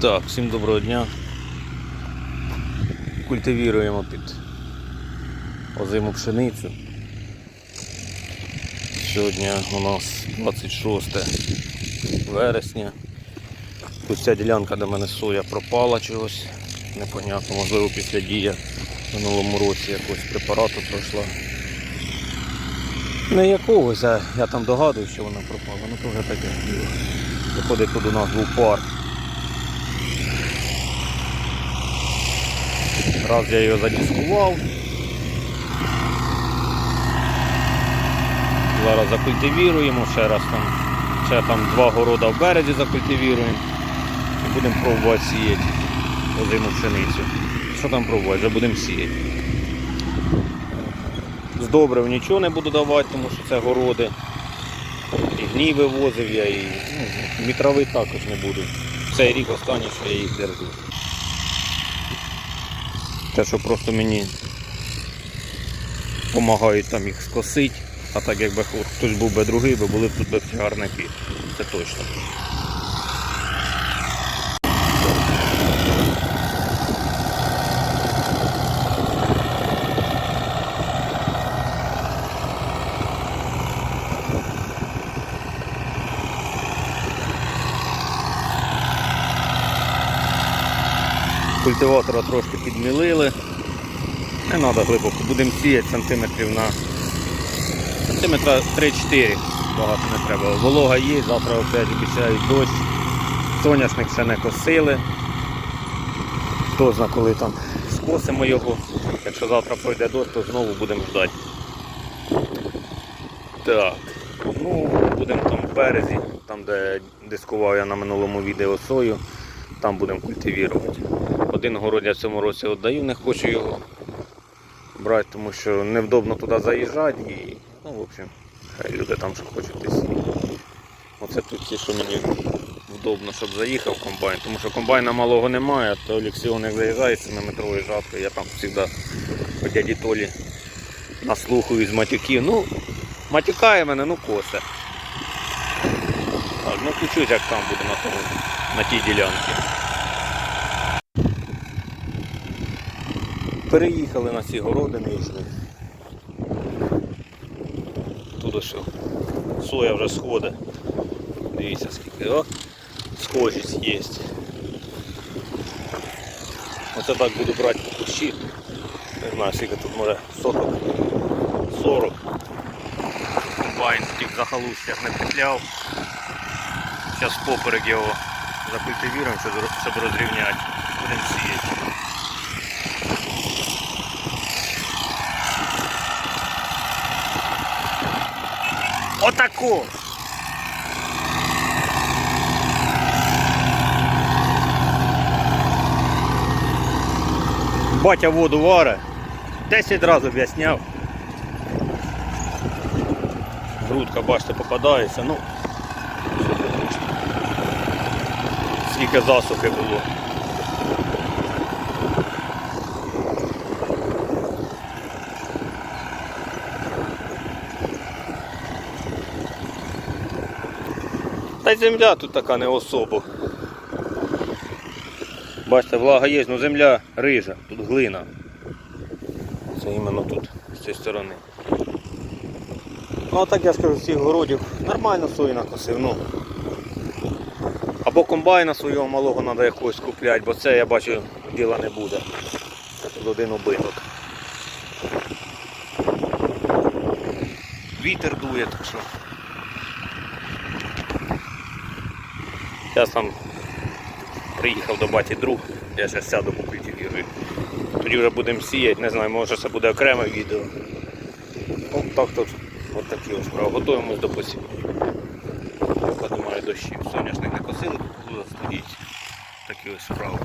Так, всім доброго дня. Культивіруємо під озиму пшеницю. Сьогодні у нас 26 вересня. Тут ця ділянка, де мене соя пропала чогось. Непонятно, можливо після дія в минулому році якогось препарату пройшла. Не якогось, а я там догадуюсь, що вона пропала. Ну то вже таке. Виходить, тут у нас був пар. Раз я його задіскував. Зараз закультивіруємо, ще раз там, ще там два города в березі закультивіруємо і будемо пробувати сіяти озиму пшеницю. Що там пробувати? Вже будемо сіяти. З добрив нічого не буду давати, тому що це городи. І гній вивозив я, і ну, мітрови також не буду. Цей рік останній, що я їх держу. Те, що просто мені допомагають там їх скосити, а так якби хтось був би другий, би були б тут би гарники. Це точно. Культиватора трошки підмілили. Не треба глибоко, будемо сіяти сантиметрів на сантиметра 3-4, багато не треба. Волога є, завтра опять обіцяють дощ. Соняшник ще не косили. Хто зна, коли там скосимо його. Якщо завтра пройде дощ, то знову будемо ждати. Так. Ну, будемо там в березі, там де дискував я на минулому відео сою, там будемо культивірувати. Один город я в цьому році віддаю, не хочу його брати, тому що невдобно туди заїжджати і, ну, в общем, хай люди там що хочуть десь. Оце тут ті, що мені вдобно, щоб заїхав комбайн, тому що комбайна малого немає, то Олексіон як заїжджає з 7-метровою жаткою, я там завжди по дяді Толі наслухаю з матюків. Ну, матюкає мене, ну косе. Так, ну включусь, як там буде на, тому, на тій ділянці. Переїхали на ці городи нижні. Тут ось о, соя вже сходить. Дивіться скільки, о, схожість є. Оце так буду брати по кущі. Не знаю, скільки тут може соток 40. Комбайн тих захолустях не петляв. Зараз поперек його закультивіруємо, щоб розрівняти. Будемо сіяти. Отако! Батя воду варе. 10 разів об'ясняв. Грудка, бачите, попадається, ну. Скільки засухи було. Та й земля тут така не особо. Бачите, влага є, але земля рижа, тут глина. Це іменно тут, з цієї сторони. Ну а так я скажу, з цих городів нормально сою накосив. Ну. Або комбайна свого малого треба якогось купляти, бо це я бачу діла не буде. Тут один убиток. Вітер дує, так що. Зараз там приїхав до баті друг, я зараз сяду покультивірую. Тоді вже будемо сіяти, не знаю, може це буде окреме відео. От так тут от такі ось справи. Готуємось до посіву. Немає дощів. Соняшник не косили, кукурудза стоїть. Такі ось справи.